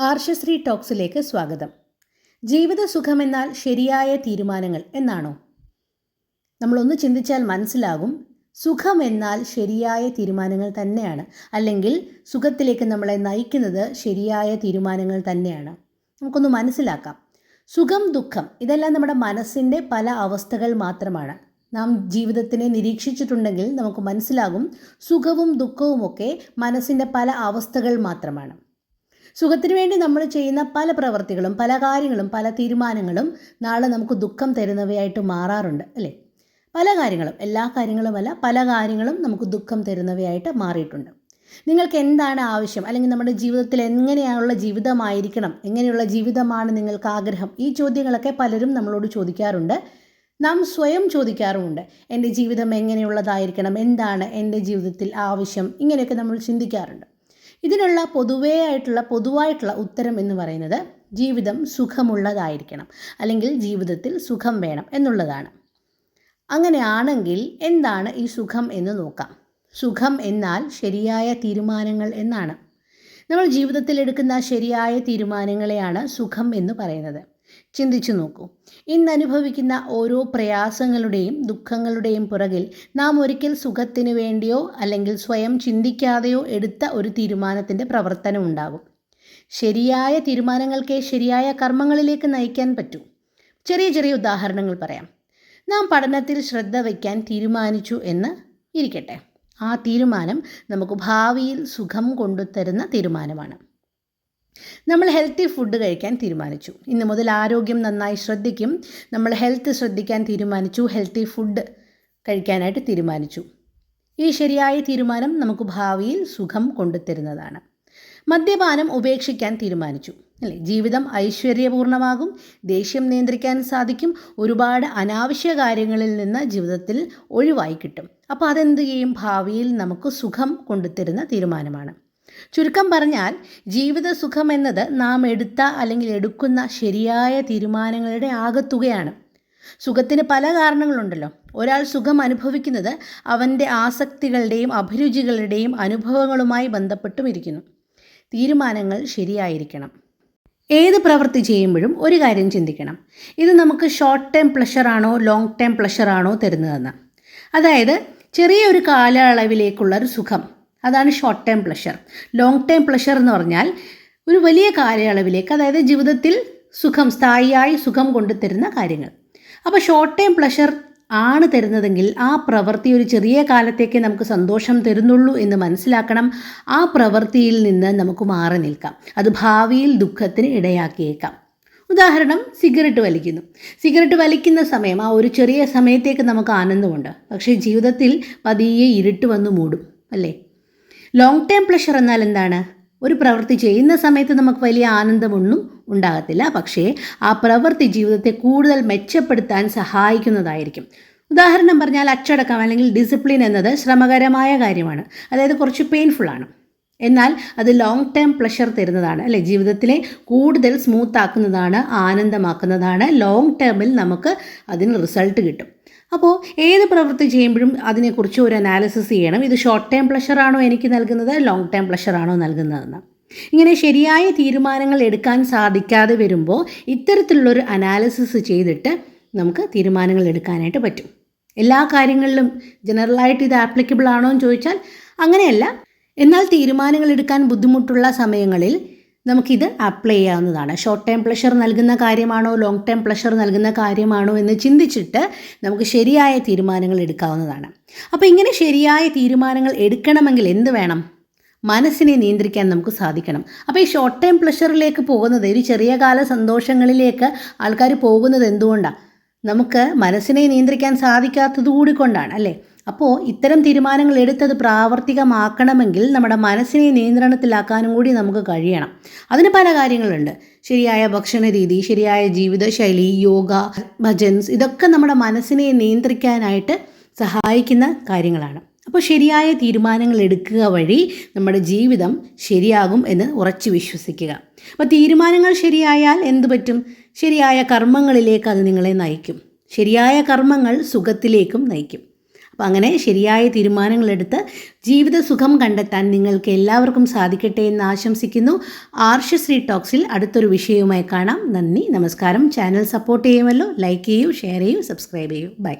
ആർഷശ്രീ ടോക്സിലേക്ക് സ്വാഗതം. ജീവിത സുഖമെന്നാൽ ശരിയായ തീരുമാനങ്ങൾ എന്നാണോ? നമ്മളൊന്ന് ചിന്തിച്ചാൽ മനസ്സിലാകും. സുഖം എന്നാൽ ശരിയായ തീരുമാനങ്ങൾ തന്നെയാണ്. അല്ലെങ്കിൽ സുഖത്തിലേക്ക് നമ്മളെ നയിക്കുന്നത് ശരിയായ തീരുമാനങ്ങൾ തന്നെയാണ്. നമുക്കൊന്ന് മനസ്സിലാക്കാം. സുഖം ദുഃഖം ഇതെല്ലാം നമ്മുടെ മനസ്സിന്റെ പല അവസ്ഥകൾ മാത്രമാണ്. നാം ജീവിതത്തിനെ നിരീക്ഷിച്ചിട്ടുണ്ടെങ്കിൽ നമുക്ക് മനസ്സിലാകും. സുഖവും ദുഃഖവും ഒക്കെ മനസ്സിന്റെ പല അവസ്ഥകൾ മാത്രമാണ്. സുഖത്തിന് വേണ്ടി നമ്മൾ ചെയ്യുന്ന പല പ്രവൃത്തികളും പല കാര്യങ്ങളും പല തീരുമാനങ്ങളും നാളെ നമുക്ക് ദുഃഖം തരുന്നവയായിട്ട് മാറാറുണ്ട് അല്ലേ? പല കാര്യങ്ങളും എല്ലാ കാര്യങ്ങളുമല്ല പല കാര്യങ്ങളും നമുക്ക് ദുഃഖം തരുന്നവയായിട്ട് മാറിയിട്ടുണ്ട്. നിങ്ങൾക്ക് എന്താണ് ആവശ്യം? അല്ലെങ്കിൽ നമ്മുടെ ജീവിതത്തിൽ എങ്ങനെയുള്ള ജീവിതമായിരിക്കണം? എങ്ങനെയുള്ള ജീവിതമാണ് നിങ്ങൾക്ക് ആഗ്രഹം? ഈ ചോദ്യങ്ങളൊക്കെ പലരും നമ്മളോട് ചോദിക്കാറുണ്ട്. നാം സ്വയം ചോദിക്കാറുമുണ്ട്. എന്റെ ജീവിതം എങ്ങനെയുള്ളതായിരിക്കണം? എന്താണ് എന്റെ ജീവിതത്തിൽ ആവശ്യം? ഇങ്ങനെയൊക്കെ നമ്മൾ ചിന്തിക്കാറുണ്ട്. ഇതിനുള്ള പൊതുവേ ആയിട്ടുള്ള പൊതുവായിട്ടുള്ള ഉത്തരം എന്ന് പറയുന്നത് ജീവിതം സുഖമുള്ളതായിരിക്കണം അല്ലെങ്കിൽ ജീവിതത്തിൽ സുഖം വേണം എന്നുള്ളതാണ്. അങ്ങനെയാണെങ്കിൽ എന്താണ് ഈ സുഖം എന്ന് നോക്കാം. സുഖം എന്നാൽ ശരിയായ തീരുമാനങ്ങൾ എന്നാണ്. നമ്മൾ ജീവിതത്തിൽ എടുക്കുന്ന ശരിയായ തീരുമാനങ്ങളെയാണ് സുഖം എന്ന് പറയുന്നത്. ചിന്തിച്ചു നോക്കൂ. ഇന്ന് അനുഭവിക്കുന്ന ഓരോ പ്രയാസങ്ങളുടെയും ദുഃഖങ്ങളുടെയും പുറകിൽ നാം ഒരിക്കൽ സുഖത്തിനു വേണ്ടിയോ അല്ലെങ്കിൽ സ്വയം ചിന്തിക്കാതെയോ എടുത്ത ഒരു തീരുമാനത്തിന്റെ പ്രവർത്തനം ഉണ്ടാകും. ശരിയായ തീരുമാനങ്ങൾക്കേ ശരിയായ കർമ്മങ്ങളിലേക്ക് നയിക്കാൻ പറ്റൂ. ചെറിയ ചെറിയ ഉദാഹരണങ്ങൾ പറയാം. നാം പഠനത്തിൽ ശ്രദ്ധ വയ്ക്കാൻ തീരുമാനിച്ചു എന്ന് ഇരിക്കട്ടെ. ആ തീരുമാനം നമുക്ക് ഭാവിയിൽ സുഖം കൊണ്ടുതരുന്ന തീരുമാനമാണ്. നമ്മൾ ഹെൽത്തി ഫുഡ് കഴിക്കാൻ തീരുമാനിച്ചു. ഇന്ന് മുതൽ ആരോഗ്യം നന്നായി ശ്രദ്ധിക്കും. നമ്മൾ ഹെൽത്ത് ശ്രദ്ധിക്കാൻ തീരുമാനിച്ചു. ഹെൽത്തി ഫുഡ് കഴിക്കാനായിട്ട് തീരുമാനിച്ചു. ഈ ശരിയായ തീരുമാനം നമുക്ക് ഭാവിയിൽ സുഖം കൊണ്ടുതരുന്നതാണ്. മദ്യപാനം ഉപേക്ഷിക്കാൻ തീരുമാനിച്ചു. അല്ലേ? ജീവിതം ഐശ്വര്യപൂർണമാകും ദേഷ്യം നിയന്ത്രിക്കാൻ സാധിക്കും ഒരുപാട് അനാവശ്യ കാര്യങ്ങളിൽ നിന്ന് ജീവിതത്തിൽ ഒഴിവായി കിട്ടും. അപ്പോൾ അതെന്ത് ചെയ്യും? ഭാവിയിൽ നമുക്ക് സുഖം കൊണ്ടുതരുന്ന തീരുമാനമാണ്. ചുരുക്കം പറഞ്ഞാൽ ജീവിത സുഖം എന്നത് നാം എടുത്ത അല്ലെങ്കിൽ എടുക്കുന്ന ശരിയായ തീരുമാനങ്ങളുടെ ആകത്തുകയാണ്. സുഖത്തിന് പല കാരണങ്ങളുണ്ടല്ലോ. ഒരാൾ സുഖം അനുഭവിക്കുന്നത് അവന്റെ ആസക്തികളുടെയും അഭിരുചികളുടെയും അനുഭവങ്ങളുമായി ബന്ധപ്പെട്ടും ഇരിക്കുന്നു തീരുമാനങ്ങൾ ശരിയായിരിക്കണം. ഏത് പ്രവൃത്തി ചെയ്യുമ്പോഴും ഒരു കാര്യം ചിന്തിക്കണം. ഇത് നമുക്ക് ഷോർട്ട് ടൈം പ്ലഷറാണോ ലോങ് ടൈം പ്ലഷറാണോ തരുന്നതെന്ന്. അതായത് ചെറിയൊരു കാലയളവിലേക്കുള്ള ഒരു സുഖം. അതാണ് short term pleasure long term pleasure എന്ന് പറഞ്ഞാൽ ഒരു വലിയ കാലയളവിലേക്ക് അതായത് ജീവിതത്തിൽ സുഖം സ്ഥായിയായി സുഖം കൊണ്ടുതരുന്ന കാര്യങ്ങൾ. അപ്പോൾ ഷോർട്ട് ടേം പ്ലഷർ ആണ് തരുന്നതെങ്കിൽ ആ പ്രവൃത്തി ഒരു ചെറിയ കാലത്തേക്ക് നമുക്ക് സന്തോഷം തരുന്നുള്ളൂ എന്ന് മനസ്സിലാക്കണം. ആ പ്രവൃത്തിയിൽ നിന്ന് നമുക്ക് മാറി നിൽക്കാം. അത് ഭാവിയിൽ ദുഃഖത്തിന് ഇടയാക്കിയേക്കാം. ഉദാഹരണം സിഗരറ്റ് വലിക്കുന്നു. സിഗരറ്റ് വലിക്കുന്ന സമയം ആ ഒരു ചെറിയ സമയത്തേക്ക് നമുക്ക് ആനന്ദമുണ്ട്. പക്ഷേ ജീവിതത്തിൽ പതിയെ ഇരുട്ട് വന്ന് മൂടും അല്ലേ? ലോങ് ടേം പ്ലഷർ എന്നാൽ എന്താണ്? ഒരു പ്രവൃത്തി ചെയ്യുന്ന സമയത്ത് നമുക്ക് വലിയ ആനന്ദമൊന്നും ഉണ്ടാകത്തില്ല. പക്ഷേ ആ പ്രവൃത്തി ജീവിതത്തെ കൂടുതൽ മെച്ചപ്പെടുത്താൻ സഹായിക്കുന്നതായിരിക്കും. ഉദാഹരണം പറഞ്ഞാൽ അച്ചടക്കം അല്ലെങ്കിൽ ഡിസിപ്ലിൻ എന്നത് ശ്രമകരമായ കാര്യമാണ്. അതായത് കുറച്ച് പെയിൻഫുള്ളാണ് എന്നാൽ അത് ലോങ് ടേം പ്ലഷർ തരുന്നതാണ്. അല്ലേ? ജീവിതത്തിലെ കൂടുതൽ സ്മൂത്താക്കുന്നതാണ് ആനന്ദമാക്കുന്നതാണ്. ലോങ് ടേമിൽ നമുക്ക് അതിന് റിസൾട്ട് കിട്ടും. അപ്പോൾ ഏത് പ്രവൃത്തി ചെയ്യുമ്പോഴും അതിനെക്കുറിച്ച് ഒരു അനാലിസിസ് ചെയ്യണം. ഇത് ഷോർട്ട് ടൈം പ്ലഷറാണോ എനിക്ക് നൽകുന്നത്? ലോങ് ടൈം പ്ലഷറാണോ നൽകുന്നതെന്ന്. ഇങ്ങനെ ശരിയായ തീരുമാനങ്ങൾ എടുക്കാൻ സാധിക്കാതെ വരുമ്പോൾ ഇത്തരത്തിലുള്ളൊരു അനാലിസിസ് ചെയ്തിട്ട് നമുക്ക് തീരുമാനങ്ങൾ എടുക്കാനായിട്ട് പറ്റും. എല്ലാ കാര്യങ്ങളിലും ജനറലായിട്ട് ഇത് ആപ്ലിക്കബിൾ ആണോ എന്ന് ചോദിച്ചാൽ അങ്ങനെയല്ല. എന്നാൽ തീരുമാനങ്ങൾ എടുക്കാൻ ബുദ്ധിമുട്ടുള്ള സമയങ്ങളിൽ നമുക്കിത് അപ്ലൈ ചെയ്യാവുന്നതാണ്. ഷോർട്ട് ടൈം പ്ലഷർ നൽകുന്ന കാര്യമാണോ ലോങ് ടൈം പ്ലഷർ നൽകുന്ന കാര്യമാണോ എന്ന് ചിന്തിച്ചിട്ട് നമുക്ക് ശരിയായ തീരുമാനങ്ങൾ എടുക്കാവുന്നതാണ്. അപ്പോൾ ഇങ്ങനെ ശരിയായ തീരുമാനങ്ങൾ എടുക്കണമെങ്കിൽ എന്ത് വേണം? മനസ്സിനെ നിയന്ത്രിക്കാൻ നമുക്ക് സാധിക്കണം. അപ്പോൾ ഈ ഷോർട്ട് ടൈം പ്ലഷറിലേക്ക് പോകുന്നത് ഒരു ചെറിയ കാല സന്തോഷങ്ങളിലേക്ക് ആൾക്കാർ പോകുന്നത് എന്തുകൊണ്ടാണ് നമുക്ക് മനസ്സിനെ നിയന്ത്രിക്കാൻ സാധിക്കാത്തത് കൂടി കൊണ്ടാണ് അല്ലേ? അപ്പോൾ ഇത്തരം തീരുമാനങ്ങൾ എടുത്തത് പ്രാവർത്തികമാക്കണമെങ്കിൽ നമ്മുടെ മനസ്സിനെ നിയന്ത്രണത്തിലാക്കാനും കൂടി നമുക്ക് കഴിയണം. അതിന് പല കാര്യങ്ങളുണ്ട്. ശരിയായ ഭക്ഷണ രീതി ശരിയായ ജീവിതശൈലി യോഗ ഭജൻസ് ഇതൊക്കെ നമ്മുടെ മനസ്സിനെ നിയന്ത്രിക്കാനായിട്ട് സഹായിക്കുന്ന കാര്യങ്ങളാണ്. അപ്പോൾ ശരിയായ തീരുമാനങ്ങൾ എടുക്കുക വഴി നമ്മുടെ ജീവിതം ശരിയാകും എന്ന് ഉറച്ചു വിശ്വസിക്കുക. അപ്പോൾ തീരുമാനങ്ങൾ ശരിയായാൽ എന്ത് പറ്റും? ശരിയായ കർമ്മങ്ങളിലേക്ക് അത് നിങ്ങളെ നയിക്കും. ശരിയായ കർമ്മങ്ങൾ സുഖത്തിലേക്കും നയിക്കും. അപ്പം അങ്ങനെ ശരിയായ തീരുമാനങ്ങളെടുത്ത് ജീവിത സുഖം കണ്ടെത്താൻ നിങ്ങൾക്ക് എല്ലാവർക്കും സാധിക്കട്ടെ എന്ന് ആശംസിക്കുന്നു. ആർഷശ്രീ ടോക്സിൽ അടുത്തൊരു വിഷയവുമായി കാണാം. നന്ദി നമസ്കാരം. ചാനൽ സപ്പോർട്ട് ചെയ്യുമല്ലോ. ലൈക്ക് ചെയ്യൂ ഷെയർ ചെയ്യൂ സബ്സ്ക്രൈബ് ചെയ്യൂ. ബൈ.